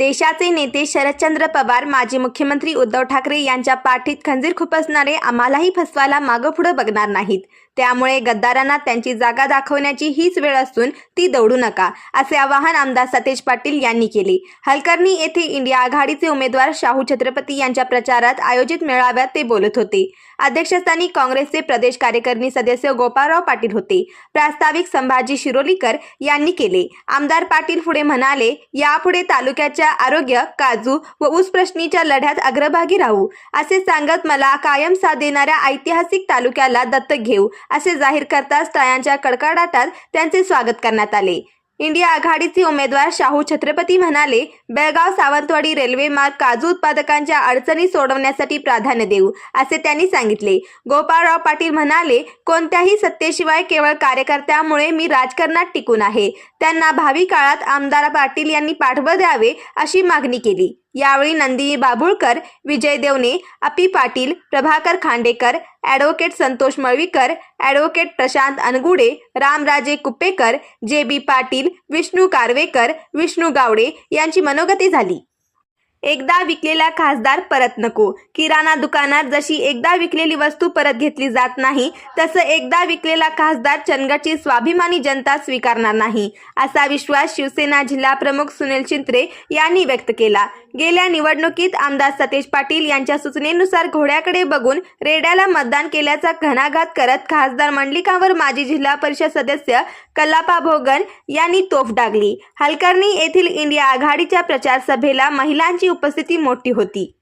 देशाचे नेते शरदचंद्र पवार माजी मुख्यमंत्री उद्धव ठाकरे यांच्या पाठीत खंजीर खुपसणारे आम्हालाही फसवायला मागं पुढं बघणार नाहीत. त्यामुळे गद्दारांना त्यांची जागा दाखवण्याची हीच वेळ असून ती दौडू नका असे आवाहन आमदार सतेज पाटील यांनी केले. हलकर्णी येथे इंडिया आघाडीचे उमेदवार शाहू छत्रपती यांच्या प्रचारात आयोजित मेळाव्यात ते बोलत होते. अध्यक्षस्थानी काँग्रेसचे प्रदेश कार्यकारिणी सदस्य गोपाळराव पाटील होते. प्रास्ताविक संभाजी शिरोलीकर यांनी केले. आमदार पाटील पुढे म्हणाले यापुढे तालुक्याच्या आरोग्य काजू व ऊस प्रश्नीच्या लढ्यात अग्रभागी राहू. असे सांगत मला कायम साथ देणाऱ्या ऐतिहासिक तालुक्याला दत्तक घेऊ. असे जाहीर करताच टाळ्यांच्या कडकडाटात त्यांचे स्वागत करण्यात आले. इंडिया आघाडीचे उमेदवार शाहू छत्रपती म्हणाले बेळगाव सावंतवाडी रेल्वे मार्ग काजू उत्पादकांच्या अडचणी सोडवण्यासाठी प्राधान्य देऊ असे त्यांनी सांगितले. गोपाळराव पाटील म्हणाले कोणत्याही सत्तेशिवाय केवळ कार्यकर्त्यामुळे मी राजकारणात टिकून आहे. त्यांना भावी काळात आमदार पाटील यांनी पाठबळ द्यावे अशी मागणी केली. यावेळी नंदिनी बाबुळकर विजय देवने अपी Patil Prabhakar Khandekar advocate Santosh Malvikar advocate Prashant Angude Ramraje Kuppekar J B Patil Vishnu कारवेकर Vishnu Gawade यांची मनोगती झाली. एकदा विकलेला खासदार परत नको. किराणा दुकानात जशी एकदा विकलेली वस्तू परत घेतली जात नाही तसं एकदा विकलेला खासदार चंदगडची स्वाभिमानी जनता स्वीकारणार नाही असा विश्वास शिवसेना जिल्हा प्रमुख सुनील चिंत्रे यांनी व्यक्त केला. गेल्या निवडणुकीत आमदार सतेज पाटील यांच्या सूचनेनुसार घोड्याकडे बघून रेड्याला मतदान केल्याचा घणाघात करत खासदार मंडलिकावर माजी जिल्हा परिषद सदस्य कल्लापा भोगन यांनी तोफ डागली. हलकर्णी येथील इंडिया आघाडीच्या प्रचार सभेला महिलांची उपस्थिती मोठी होती.